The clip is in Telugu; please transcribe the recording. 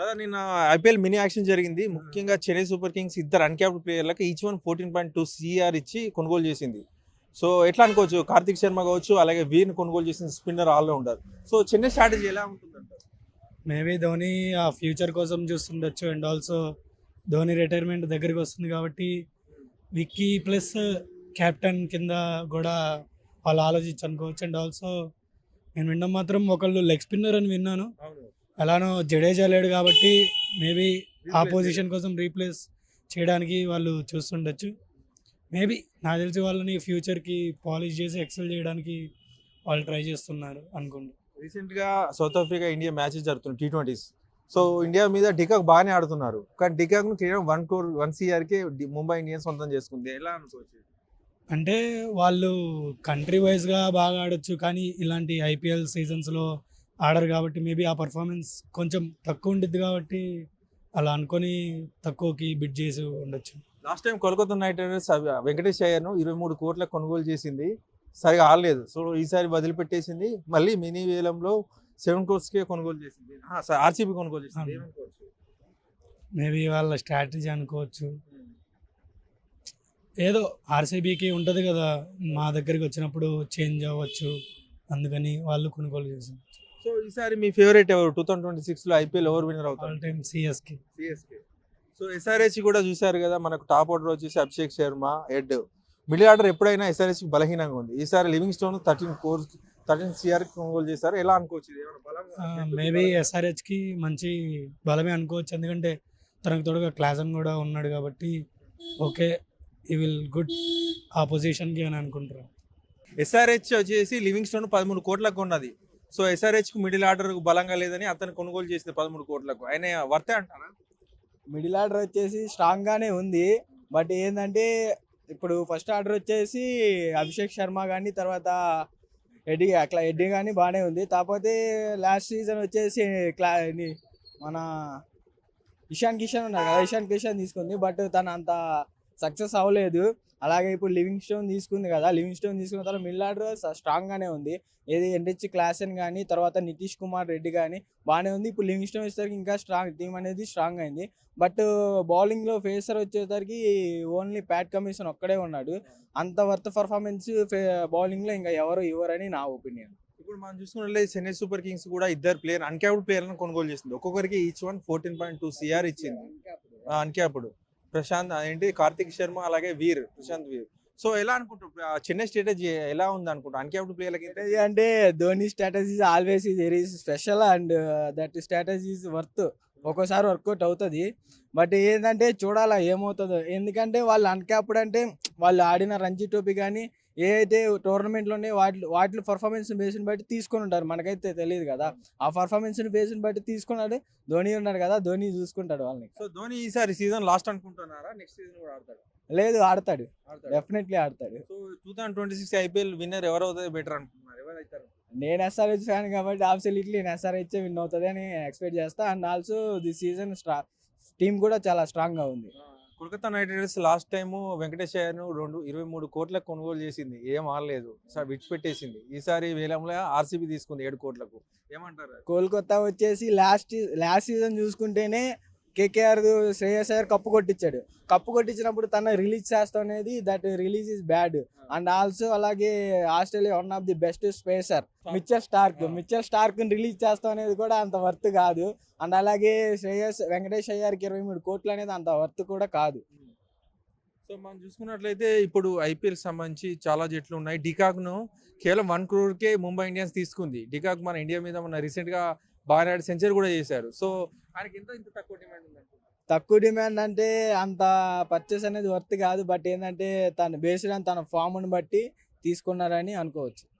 బ్రదర్ నిన్న ఐపీఎల్ మినీ యాక్షన్ జరిగింది. ముఖ్యంగా చెన్నై సూపర్ కింగ్స్ ఇద్దరు uncapped ప్లేయర్లకు each one fourteen point two CR ఇచ్చి కొనుగోలు చేసింది. సో ఎట్లా అనుకోవచ్చు? కార్తిక్ శర్మ కావచ్చు అలాగే వీర్ని కొనుగోలు చేసిన spinner allrounder. So Chennai strategy ఎలా ఉంటుందంటారు? మేబీ ధోని ఆ ఫ్యూచర్ కోసం చూస్తుండొచ్చు అండ్ ఆల్సో ధోని రిటైర్మెంట్ దగ్గరికి వస్తుంది కాబట్టి విక్కీ ప్లస్ కెప్టెన్ కింద కూడా వాళ్ళు ఆలోచించి అనుకోవచ్చు అండ్ ఆల్సో నేను వినడం మాత్రం ఒకళ్ళు లెగ్ స్పిన్నర్ అని విన్నాను. ఎలానో జడేజా లేడు కాబట్టి మేబీ ఆ పొజిషన్ కోసం రీప్లేస్ చేయడానికి వాళ్ళు చూస్తుండొచ్చు. మేబీ నాకు తెలిసి వాళ్ళని ఫ్యూచర్కి పాలిష్ చేసి ఎక్సెల్ చేయడానికి వాళ్ళు ట్రై చేస్తున్నారు అనుకుంటా. రీసెంట్గా సౌత్ ఆఫ్రికా ఇండియా మ్యాచెస్ జరుగుతున్నాయి టీ ట్వంటీస్ సో ఇండియా మీద డికాక్ బాగానే ఆడుతున్నారు. కానీ డికాక్ను కేవలం వన్ కోర్ వన్ సిఆర్కి డి- ముంబై ఇండియన్స్ సొంతం చేసుకుంది. ఎలా అనుకోవచ్చు? అంటే వాళ్ళు కంట్రీ వైజ్గా బాగా ఆడొచ్చు కానీ ఇలాంటి ఐపీఎల్ సీజన్స్లో ఆడరు కాబట్టి మేబీ ఆ పర్ఫార్మెన్స్ కొంచెం తక్కువ ఉండిద్ది కాబట్టి అలా అనుకొని తక్కువకి బిడ్ చేసి ఉండొచ్చు. Last time Kolkata knight riders Venkatesh అయ్యర్ను ఇరవై మూడు కోట్లకు కొనుగోలు చేసింది. సరిగా ఆడలేదు. సో ఈసారి వదిలిపెట్టేసింది. మళ్ళీ మినీ వేలంలో సెవెన్ కే కొనుగోలు చేసింది. ఆర్సీబీ కొనుగోలు చేసింది? మేబీ వాళ్ళ స్ట్రాటజీ అనుకోవచ్చు. ఏదో ఆర్సీబీకి ఉంటుంది కదా. మా దగ్గరికి వచ్చినప్పుడు చేంజ్ అవ్వచ్చు. అందుకని వాళ్ళు కొనుగోలు చేశారు సో ఈసారి మీ ఫేవరెట్ ఎవరు? టూ థౌసండ్ ట్వంటీ సిక్స్లో ఐపీఎల్ ఎవరు విన్నర్ అవుతారు? ఆల్ టైమ్ సిఎస్కి సిఎస్కే సో ఎస్ఆర్హెచ్ కూడా చూశారు కదా మనకు టాప్ ఆర్డర్ వచ్చేసి Abhishek Sharma head middle order ఎప్పుడైనా ఎస్ఆర్హెచ్ బలహీనంగా ఉంది. ఈసారి Livingstone thirteen crore thirteen CR కొనుగోలు చేశారు. ఎలా అనుకోవచ్చు మేబీ ఎస్ఆర్హెచ్కి మంచి బలమే అనుకోవచ్చు. ఎందుకంటే తనకు తోడుగా క్లాసన్ కూడా ఉన్నాడు కాబట్టి ఓకే ఈ విల్ గుడ్ ఆ పొజిషన్కి అని అనుకుంటారు ఎస్ఆర్హెచ్ వచ్చేసి లివింగ్ స్టోన్ పదమూడు కోట్లకు ఉన్నది. సో ఎస్ఆర్హెచ్కు మిడిల్ ఆర్డర్ బలంగా లేదని అతను కొనుగోలు చేసింది పదమూడు కోట్లకు. ఆయన వర్తే అంటారా? మిడిల్ ఆర్డర్ వచ్చేసి స్ట్రాంగ్ గానే ఉంది. బట్ ఏంటంటే ఇప్పుడు ఫస్ట్ ఆర్డర్ వచ్చేసి అభిషేక్ శర్మ కానీ తర్వాత ఎడ్డి అట్లా ఎడ్డి కానీ బాగానే ఉంది. కాకపోతే లాస్ట్ సీజన్ వచ్చేసి క్లా మన ఇషాన్ కిషన్ ఉన్నారు కదా ఇషాన్ కిషన్ తీసుకుంది. బట్ తను అంత సక్సెస్ అవ్వలేదు. అలాగే ఇప్పుడు లివింగ్ స్టోన్ తీసుకుంది కదా లివింగ్ స్టోన్ తీసుకున్న తర్వాత మిడిల్ ఆర్డర్ స్ట్రాంగ్ గానే ఉంది. ఏది ఎన్హెచ్ క్లాసన్ కానీ తర్వాత నితీష్ కుమార్ రెడ్డి కానీ బాగానే ఉంది. ఇప్పుడు లివింగ్ స్టోన్ వచ్చేసరికి ఇంకా స్ట్రాంగ్ టీం అనేది స్ట్రాంగ్ అయింది. బట్ బౌలింగ్లో ఫేసర్ వచ్చేసరికి ఓన్లీ ప్యాట్ కమిషన్ ఒక్కడే ఉన్నాడు. అంత వర్త్ పర్ఫార్మెన్స్ బౌలింగ్లో ఇంకా ఎవరు ఇవ్వరని నా ఒపీనియన్. ఇప్పుడు మనం చూసుకున్నట్లయితే చెన్నై సూపర్ కింగ్స్ కూడా ఇద్దరు ప్లేయర్ అన్క్యాప్డ్ ప్లేయర్లను కొనుగోలు చేసింది. ఒక్కొక్కరికి each one fourteen point two CR ఇచ్చింది. అన్క్యాప్డ్. ప్రశాంత్ ఏంటి కార్తిక్ శర్మ అలాగే వీర్ ప్రశాంత్ వీర్. సో ఎలా అనుకుంటారు చెన్నై స్ట్రాటజీ ఎలా ఉంది అనుకుంటారు అన్క్యాప్డ్ ప్లేయర్లకి స్ట్రాటజీ అంటే Dhoni strategy always is very special and that strategy is worth. ఒక్కోసారి వర్కౌట్ అవుతుంది. బట్ ఏంటంటే చూడాలా ఏమవుతుందో. ఎందుకంటే వాళ్ళు అన్క్యాప్డ్ అంటే వాళ్ళు ఆడిన రంజీ టోపీ కానీ ఏ అయితే టోర్నమెంట్లోనే వాటి వాటి పర్ఫార్మెన్స్ బేస్ని బట్టి తీసుకొని ఉంటారు. మనకైతే తెలియదు కదా. ఆ పర్ఫార్మెన్స్ బేస్ని బట్టి తీసుకున్నాడు ధోని ఉన్నాడు కదా ధోని చూసుకుంటాడు వాళ్ళని. సో ధోని ఈసారి సీజన్ లాస్ట్ అనుకుంటున్నారా? నెక్స్ట్ సీజన్ కూడా ఆడతాడు. లేదు ఆడతాడు. ఆడతాడు. డెఫినెట్లీ ఆడతాడు. So two thousand twenty six IPL winner ఎవరు అవుతుంది బెటర్ అనుకుంటున్నారు? ఎవరు అవుతారు నేను ఎస్ఆర్హెచ్ ఫ్యాన్ కాబట్టి అబ్సల్యూట్లీ నేను ఎస్ఆర్హెచ్ విన్ అవుతుంది అని ఎక్స్పెక్ట్ చేస్తా. అండ్ ఆల్సో ది సీజన్ స్ట్రా టీం కూడా చాలా స్ట్రాంగ్గా ఉంది Kolkata Knight Riders last time Venkatesh అయ్యర్ను రెండు ఇరవై మూడు కోట్లకు కొనుగోలు చేసింది. ఏం ఆడలేదు. సార్ విడిచిపెట్టేసింది. ఈసారి వేలంలో ఆర్సీబీ తీసుకుంది ఏడు కోట్లకు. ఏమంటారు? కోల్కతా వచ్చేసి లాస్ట్ లాస్ట్ సీజన్ చూసుకుంటేనే కేకేఆర్ శ్రేయస్ అయ్యర్ కప్పు కొట్టించాడు. కప్పు కొట్టించినప్పుడు తన రిలీజ్ చేస్తాం అనేది that release is bad and also అలాగే Australia one of the best pacer Mitchell Starc Mitchell Starc release చేస్తాం అనేది కూడా అంత వర్త్ కాదు. అండ్ అలాగే శ్రేయస్ వెంకటేష్ అయ్యార్కి ఇరవై మూడు కోట్లు అనేది అంత వర్త్ కూడా కాదు. సో మనం చూసుకున్నట్లయితే ఇప్పుడు ఐపీఎల్ సంబంధించి చాలా జట్లు ఉన్నాయి. డికాక్ను కేవలం వన్ క్రోర్కే ముంబై ఇండియన్స్ తీసుకుంది. డికాక్ మన ఇండియా మీద మన రీసెంట్ గా బాగా సెంచరీ కూడా చేశారు. సో ఆయనకి ఎంత ఇంత తక్కువ డిమాండ్ ఉందంటే తక్కువ డిమాండ్ అంటే అంత పర్చేస్ అనేది వర్త్ కాదు. బట్ ఏంటంటే తన బేస్డ్ తన ఫామ్ను బట్టి తీసుకున్నారని అనుకోవచ్చు.